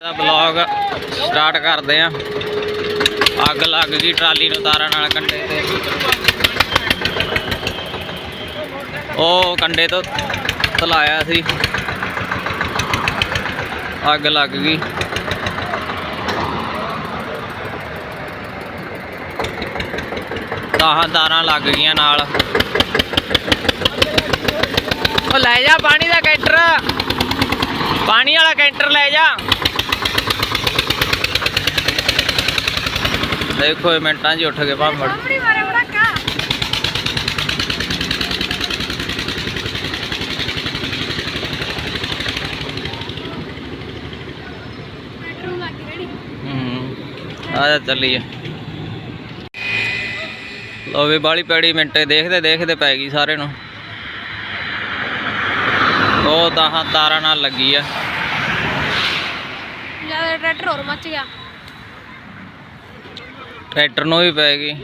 ਦਾ blog start ਕਰਦੇ ਆ। ਅੱਗ ਲੱਗ ਗਈ ਟਰਾਲੀ ਨੂੰ ਤਾਰਾਂ ਨਾਲ ਕੰਡੇ ਤੇ। ਉਹ ਕੰਡੇ ਤੋਂ ਤਲਾਇਆ ਸੀ। ਅੱਗ ਲੱਗ ਗਈ। ਤਾਹਾਂ ਤਾਰਾਂ ਲੱਗ ਗਈਆਂ ਨਾਲ। ਉਹ ਲੈ ਜਾ ਪਾਣੀ ਦਾ ਕੈਂਟਰ। ਪਾਣੀ ਵਾਲਾ ਕੈਂਟਰ ਲੈ ਜਾ। ਦੇਖੋ ਇਹ ਮਿੰਟਾਂ 'ਚ ਹੀ ਉੱਠ ਕੇ ਭਾਂਬੜ। ਆ ਜਾ ਚੱਲੀਏ। ਲੋ ਵੀ ਬਾਲੀ ਪੈੜੀ ਮਿੰਟੇ ਦੇਖਦੇ ਦੇਖਦੇ ਪੈ ਗਈ ਸਾਰੇ ਨੂੰ। ਉਹ ਤਾਂ ਹਾਂ ਤਾਰਾਂ ਨਾਲ ਲੱਗੀ ਆ। ਜ਼ਿਆਦਾ ਟਰੈਕਟਰ ਹੋਰ ਮੱਚ ਗਿਆ। ਟਰੈਕਟਰ ਨੂੰ ਵੀ ਪੈ ਗਈ।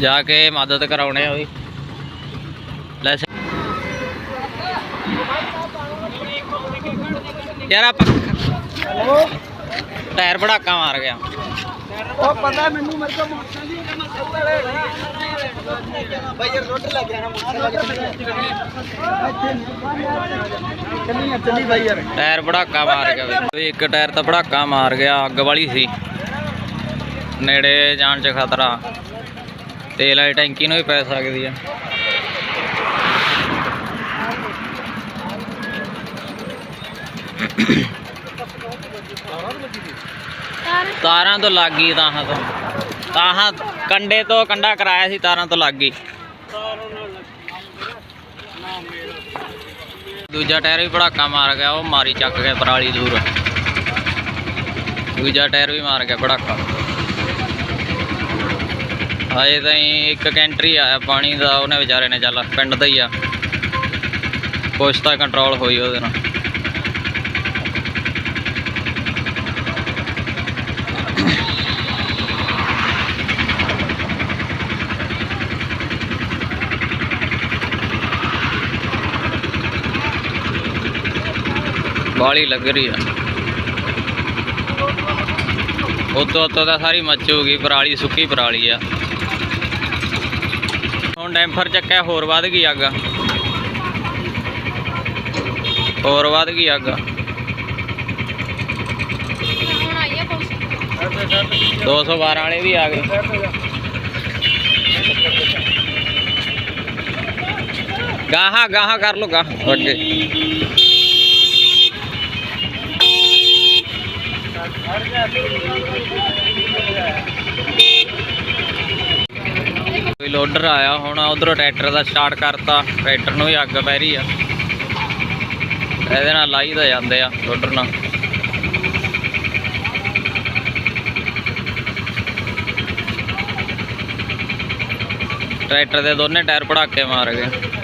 ਜਾ ਕੇ ਮਦਦ ਕਰਾਉਣੇ ਆ ਉਹਦੀ ਯਾਰ ਆਪਾਂ ਟਾਇਰ ਭੜਾਕਾ ਮਾਰ ਗਿਆ। ਉਹ ਪਤਾ ਮੈਨੂੰ ਮੇਰੇ ਕੋਲ ਮੋਟਰਸਾਈਕਲ ਮੈਂ ਸੱਤੜੇ ਭਾਈ ਯਾਰ ਰੋਟ ਲੱਗ ਗਿਆ ਨਾ ਮੋਟਰਸਾਈਕਲ ਚੱਲੀ ਚੱਲੀ ਭਾਈ ਯਾਰ। ਟਾਇਰ ਭੜਾਕਾ ਮਾਰ ਗਿਆ ਇੱਕ ਟਾਇਰ ਤਾਂ ਭੜਾਕਾ ਮਾਰ ਗਿਆ ਅੱਗ ਵਾਲੀ ਸੀ। ਨੇੜੇ ਜਾਣ 'ਚ ਖਤਰਾ। ਤੇਲ ਵਾਲੀ ਟੈਂਕੀ ਨੂੰ ਵੀ ਪੈ ਸਕਦੀ ਆ। ਤਾਰ ਤਾਰਾਂ ਤੋਂ ਲੱਗ ਗਈ ਤਾਹਾਂ ਤੋਂ। ਤਾਹਾਂ ਕੰਡੇ ਤੋਂ ਕੰਡਾ ਕਰਾਇਆ ਸੀ, ਤਾਰਾਂ ਤੋਂ ਲੱਗ ਗਈ। ਦੂਜਾ ਟਾਇਰ ਵੀ ਭੜਾਕਾ ਮਾਰ ਗਿਆ, ਉਹ ਮਾਰੀ ਚੱਕ ਗਿਆ ਪਰਾਲੀ ਦੂਰ। ਦੂਜਾ ਟਾਇਰ ਵੀ ਮਾਰ ਗਿਆ ਭੜਾਕਾ। ਹਾਏ ਤਾਈਂ ਇੱਕ ਕੈਂਟਰੀ ਆਇਆ ਪਾਣੀ ਦਾ, ਉਹਨੇ ਵਿਚਾਰੇ ਨੇ ਚੱਲ ਪਿੰਡ ਦਾ ਹੀ ਆ। ਕੁਛ ਤਾਂ ਕੰਟਰੋਲ ਹੋਈ ਉਹਦੇ ਨਾਲ। ਬਾਲੀ ਲੱਗ ਰਹੀ ਆ। ਉਤੋਂ ਉਤੋਂ ਤਾਂ ਸਾਰੀ ਮੱਚੂਗੀ ਪਰਾਲੀ, ਸੁੱਕੀ ਪਰਾਲੀ ਆ। ਹੁਣ ਡੈਂਫਰ ਚੱਕਿਆ, ਹੋਰ ਵੱਧ ਗਈ ਅੱਗ। ਹੋਰ ਵੱਧ ਗਈ ਅੱਗ। ਹੁਣ ਆਈ ਹੈ ਪੁਲਿਸ 212 ਵਾਲੇ ਵੀ ਆ ਗਏ। ਗਾਹਾਂ ਗਾਹਾਂ ਕਰ ਲੋ ਗਾਹਾਂ ਅੱਗੇ। ਕੋਈ ਲੋਡਰ ਆਇਆ ਹੁਣ ਉਧਰੋਂ ਟਰੈਕਟਰ ਦਾ ਸਟਾਰਟ ਕਰਤਾ। ਟਰੈਕਟਰ ਨੂੰ ਵੀ ਅੱਗ ਪੈ ਰਹੀ ਆ। ਇਹਦੇ ਨਾਲ ਲਾਈ ਤਾਂ ਜਾਂਦੇ ਆ ਲੋਡਰ ਨਾਲ। ਟਰੈਕਟਰ ਦੇ ਦੋਨੇ ਟਾਇਰ ਪੜਾਕੇ ਮਾਰ ਗਏ।